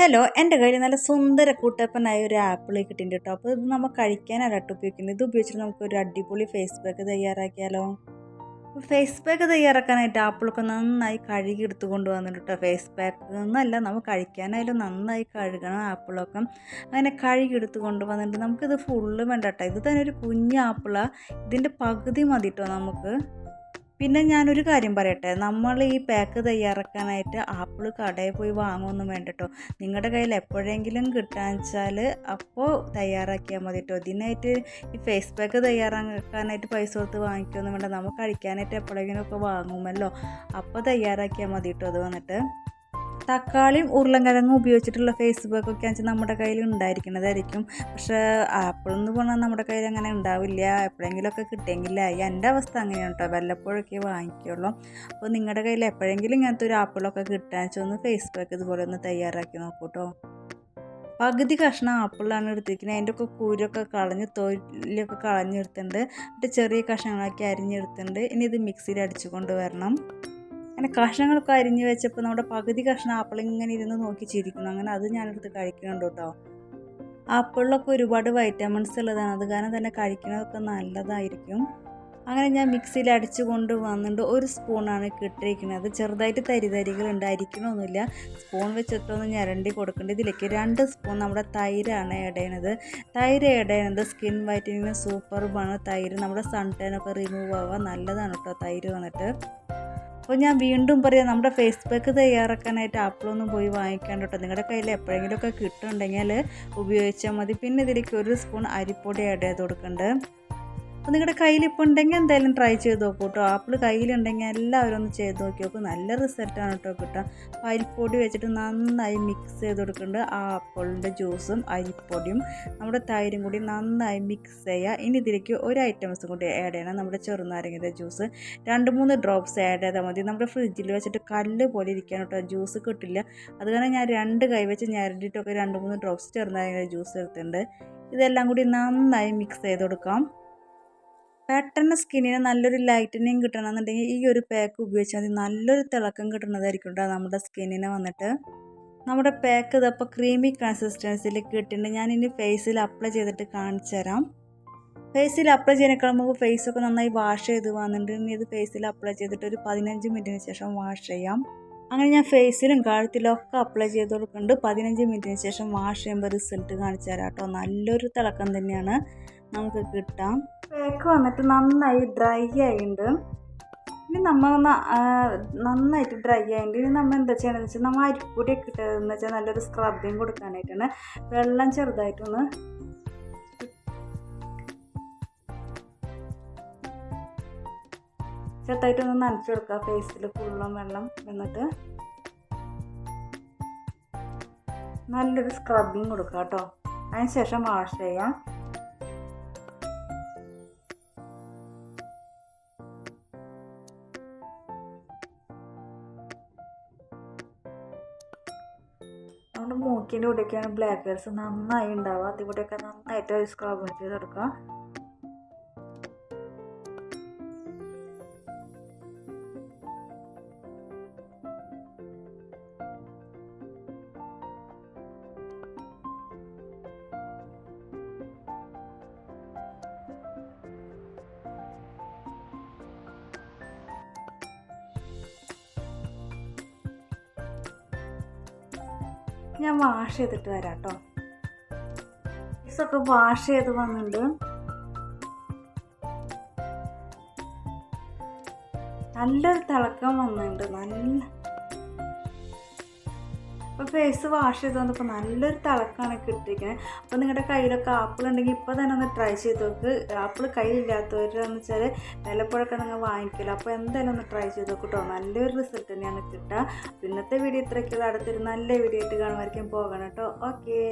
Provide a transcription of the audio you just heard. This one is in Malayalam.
ഹലോ എന്റെ കയ്യിൽ നല്ല സുന്ദര കൂട്ടപ്പനായ ഒരു ആപ്പിൾ കിട്ടിയിട്ടുണ്ട് കേട്ടോ. അപ്പോൾ ഇത് നമ്മൾ കഴിക്കാനല്ല കേട്ടോ ഉപയോഗിക്കുന്നത്. ഇത് ഉപയോഗിച്ചിട്ട് നമുക്ക് ഒരു അടിപൊളി ഫേസ് പാക്ക് തയ്യാറാക്കിയാലോ? ഫേസ് പാക്ക് തയ്യാറാക്കാനായിട്ട് ആപ്പിളൊക്കെ നന്നായി കഴുകി എടുത്തു കൊണ്ടുവന്നിട്ട് കേട്ടോ. ഫേസ് പാക്ക് എന്നല്ല നമ്മൾ കഴിക്കാനായാലും നന്നായി കഴുകണം ആപ്പിളൊക്കെ. അങ്ങനെ കഴുകി എടുത്ത് കൊണ്ടുവന്നിട്ട് നമുക്കിത് ഫുള്ള് വേണ്ട കേട്ടോ. ഇത് തന്നെ ഒരു കുഞ്ഞ് ആപ്പിളാണ് ഇതിന്റെ പകുതി മതി കേട്ടോ നമുക്ക്. പിന്നെ ഞാനൊരു കാര്യം പറയട്ടെ. നമ്മൾ ഈ പാക്ക് തയ്യാറാക്കാനായിട്ട് ആപ്പിൾ കടയിൽ പോയി വാങ്ങുമൊന്നും വേണ്ട കേട്ടോ നിങ്ങളുടെ കയ്യിൽ എപ്പോഴെങ്കിലും കിട്ടാന്ന് വെച്ചാൽ അപ്പോൾ തയ്യാറാക്കിയാൽ മതി കേട്ടോ ഇതിനായിട്ട് ഈ ഫേസ് പാക്ക് തയ്യാറാക്കാനായിട്ട് പൈസ കൊടുത്ത് വാങ്ങിക്കൊന്നും വേണ്ട. നമുക്ക് കഴിക്കാനായിട്ട് എപ്പോഴെങ്കിലും ഒക്കെ വാങ്ങുമല്ലോ. അപ്പോൾ തയ്യാറാക്കിയാൽ മതി കേട്ടോ അത് വന്നിട്ട്. തക്കാളിയും ഉരുളൻകിഴങ്ങും ഉപയോഗിച്ചിട്ടുള്ള ഫേസ് പാക്കൊക്കെ വെച്ചാൽ നമ്മുടെ കയ്യിൽ ഉണ്ടായിരിക്കുന്നതായിരിക്കും. പക്ഷേ ആപ്പിൾ എന്ന് പറഞ്ഞാൽ നമ്മുടെ കയ്യിൽ അങ്ങനെ ഉണ്ടാവില്ല. എപ്പോഴെങ്കിലുമൊക്കെ കിട്ടിയെങ്കില എന്റെ അവസ്ഥ അങ്ങനെയാണ് കേട്ടോ. വല്ലപ്പോഴൊക്കെ വാങ്ങിക്കുള്ളൂ അപ്പോൾ നിങ്ങളുടെ കയ്യിൽ എപ്പോഴെങ്കിലും ഇങ്ങനത്തെ ഒരു ആപ്പിളൊക്കെ കിട്ടാൻ വെച്ചാൽ ഒന്ന് ഫേസ് പാക്ക് ഇതുപോലെ ഒന്ന് തയ്യാറാക്കി നോക്കൂ കേട്ടോ. പകുതി കഷ്ണം ആപ്പിളാണ് എടുത്തിരിക്കുന്നത്. അതിന്റെ ഒക്കെ കൂരൊക്കെ കളഞ്ഞ് തൊലിയൊക്കെ കളഞ്ഞെടുത്തിട്ടുണ്ട് എന്നിട്ട് ചെറിയ കഷ്ണങ്ങളൊക്കെ അരിഞ്ഞെടുത്തിട്ടുണ്ട് ഇനി ഇത് മിക്സിയിൽ അടിച്ചു കൊണ്ട് വരണം. അങ്ങനെ കഷ്ണങ്ങളൊക്കെ അരിഞ്ഞ് വെച്ചപ്പോൾ നമ്മുടെ പകുതി കഷ്ണം ആപ്പിൾ ഇങ്ങനെ ഇരുന്ന് നോക്കി ചിരിക്കുന്നു. അങ്ങനെ അത് ഞാനെടുത്ത് കഴിക്കുന്നുണ്ട് കേട്ടോ. ആപ്പിളിലൊക്കെ ഒരുപാട് വൈറ്റമിൻസ് ഉള്ളതാണ്. അത് കാരണം തന്നെ കഴിക്കുന്നതൊക്കെ നല്ലതായിരിക്കും. അങ്ങനെ ഞാൻ മിക്സിയിൽ അടിച്ചു കൊണ്ട് വന്നിട്ട് ഒരു സ്പൂണാണ് കിട്ടിയിരിക്കുന്നത് ചെറുതായിട്ട് തരി തരികളുണ്ട് അരിക്കണമൊന്നുമില്ല സ്പൂൺ വെച്ചിട്ടൊന്ന് ഞരണ്ടി കൊടുക്കേണ്ടത് ഇതിലേക്ക് രണ്ട് സ്പൂൺ നമ്മുടെ തൈരാണ് ഇടയണത് തൈര് ഇടയണത് സ്കിൻ വൈറ്റനിങ് സൂപ്പർബാണ് തൈര് നമ്മുടെ സൺ ടാനൊക്കെ റിമൂവ് ആവാൻ നല്ലതാണ് കേട്ടോ തൈര് വന്നിട്ട്. അപ്പോൾ ഞാൻ വീണ്ടും പറയാം നമ്മുടെ ഫേസ് പാക്ക് തയ്യാറാക്കാനായിട്ട് ആപ്പിളൊന്നും പോയി വാങ്ങിക്കാണ്ട് കേട്ടോ നിങ്ങളുടെ കയ്യിൽ എപ്പോഴെങ്കിലുമൊക്കെ കിട്ടുന്നുണ്ടെങ്കിൽ ഉപയോഗിച്ചാൽ മതി. പിന്നെ ഇതിലേക്ക് ഒരു സ്പൂൺ അരിപ്പൊടി ആഡ് ചെയ്ത് കൊടുക്കുന്നുണ്ട് അപ്പോൾ നിങ്ങളുടെ കയ്യിൽ ഇപ്പോൾ ഉണ്ടെങ്കിൽ എന്തായാലും ട്രൈ ചെയ്ത് നോക്കൂ കേട്ടോ ആപ്പിൾ കയ്യിലുണ്ടെങ്കിൽ എല്ലാവരും ഒന്ന് ചെയ്ത് നോക്കി നോക്കും. നല്ല റിസൾട്ടാണ് കേട്ടോ കിട്ടുക അപ്പോൾ അരിപ്പൊടി വെച്ചിട്ട് നന്നായി മിക്സ് ചെയ്ത് കൊടുക്കുന്നുണ്ട് ആ ആപ്പിളിന്റെ ജ്യൂസും അരിപ്പൊടിയും നമ്മുടെ തൈരും കൂടി നന്നായി മിക്സ് ചെയ്യുക ഇനി ഇതിലേക്ക് ഒരു ഐറ്റംസും കൂടി ആഡ് ചെയ്യണം. നമ്മുടെ ചെറുനാരങ്ങയുടെ ജ്യൂസ് രണ്ട് മൂന്ന് ഡ്രോപ്സ് ആഡ് ചെയ്താൽ മതി. നമ്മുടെ ഫ്രിഡ്ജിൽ വെച്ചിട്ട് കല്ല് പോലെ ഇരിക്കാൻ കേട്ടോ ജ്യൂസ് കിട്ടില്ല. അത് കാരണം ഞാൻ രണ്ട് കൈ വെച്ച് ഞരണ്ടിട്ടൊക്കെ രണ്ട് മൂന്ന് ഡ്രോപ്സ് ചെറുനാരങ്ങയുടെ ജ്യൂസ് എടുത്തിട്ടുണ്ട്. ഇതെല്ലാം കൂടി നന്നായി മിക്സ് ചെയ്ത് കൊടുക്കാം. പെട്ടെന്ന് സ്കിന്നിന് നല്ലൊരു ലൈറ്റനിങ് കിട്ടണമെന്നുണ്ടെങ്കിൽ ഈ ഒരു പാക്ക് ഉപയോഗിച്ചാൽ മതി. നല്ലൊരു തിളക്കം കിട്ടുന്നതായിരിക്കും കേട്ടോ നമ്മുടെ സ്കിന്നിന് വന്നിട്ട്. നമ്മുടെ പാക്ക് ഇതപ്പോൾ ക്രീമി കൺസിസ്റ്റൻസിയിൽ കിട്ടിയിട്ടുണ്ട്. ഞാൻ ഇനി ഫേസിൽ അപ്ലൈ ചെയ്തിട്ട് കാണിച്ചു തരാം. ഫേസിൽ അപ്ലൈ ചെയ്യുന്നേക്കാൾ മുമ്പ് ഫേസൊക്കെ നന്നായി വാഷ് ചെയ്ത് വന്നിട്ടുണ്ട്. ഇനി ഇത് ഫേസിൽ അപ്ലൈ ചെയ്തിട്ട് ഒരു പതിനഞ്ച് മിനിറ്റിന് ശേഷം വാഷ് ചെയ്യാം. അങ്ങനെ ഞാൻ ഫേസിലും കഴുത്തിലും ഒക്കെ അപ്ലൈ ചെയ്ത് കൊടുക്കുന്നുണ്ട്. പതിനഞ്ച് മിനിറ്റിന് ശേഷം വാഷ് ചെയ്യുമ്പോൾ റിസൾട്ട് കാണിച്ചു തരാം കേട്ടോ നല്ലൊരു തിളക്കം തന്നെയാണ്. നമുക്ക് കിട്ടാം. കേക്ക് വന്നിട്ട് നന്നായി ഡ്രൈ ആയിട്ടുണ്ട്. ഇനി നമ്മൾ നന്നായിട്ട് ഡ്രൈ ആയിട്ട് ഇനി നമ്മൾ എന്താ ചെയ്യണമെന്ന് വെച്ചാൽ നമ്മൾ അരിപ്പൊടി ഒക്കെ ഇട്ടതെന്ന് വെച്ചാൽ നല്ലൊരു സ്ക്രബിങ് കൊടുക്കാനായിട്ടാണ്. വെള്ളം ചെറുതായിട്ടൊന്ന് ചെറുതായിട്ടൊന്ന് നനച്ചു കൊടുക്കുക. ഫേസിൽ ഫുള്ളും വെള്ളം എന്നിട്ട് നല്ലൊരു സ്ക്രബിങ് കൊടുക്കുക കേട്ടോ. അതിന് ശേഷം വാഷ് ചെയ്യാം. നമ്മുടെ മൂക്കിന്റെ ഇവിടെയൊക്കെയാണ് ബ്ലാക്ക് ഹെയർസ് നന്നായി ഉണ്ടാവുക. അതിവിടെയൊക്കെ നന്നായിട്ട് സ്ക്രബ് ചെയ്ത് കൊടുക്കുക ഞാൻ വാഷ് ചെയ്തിട്ട് വരാം കേട്ടോ ഒക്കെ വാഷ് ചെയ്ത് വന്നിട്ടുണ്ട് നല്ലൊരു തിളക്കം വന്നിട്ടുണ്ട് നല്ല അപ്പോൾ ഫേസ് വാഷ് ചെയ്ത് വന്നപ്പോൾ നല്ലൊരു തിളക്കമാണ് കിട്ടിയിരിക്കുന്നത് അപ്പോൾ നിങ്ങളുടെ കയ്യിലൊക്കെ ആപ്പിൾ ഉണ്ടെങ്കിൽ ഇപ്പോൾ തന്നെ ഒന്ന് ട്രൈ ചെയ്ത് നോക്ക്. ആപ്പിൾ കയ്യിലില്ലാത്തവരെന്ന് വെച്ചാൽ വിലപ്പോഴൊക്കെ നിങ്ങൾ വാങ്ങിക്കില്ല. അപ്പോൾ എന്തായാലും ഒന്ന് ട്രൈ ചെയ്ത് നോക്ക് കേട്ടോ നല്ലൊരു റിസൾട്ട് തന്നെയാണ് കിട്ടുക. ഇന്നത്തെ വീഡിയോ ഇത്രയ്ക്കുള്ള അടുത്തൊരു നല്ല വീഡിയോ ആയിട്ട് കാണുമായിരിക്കും. പോകണം കേട്ടോ ഓക്കേ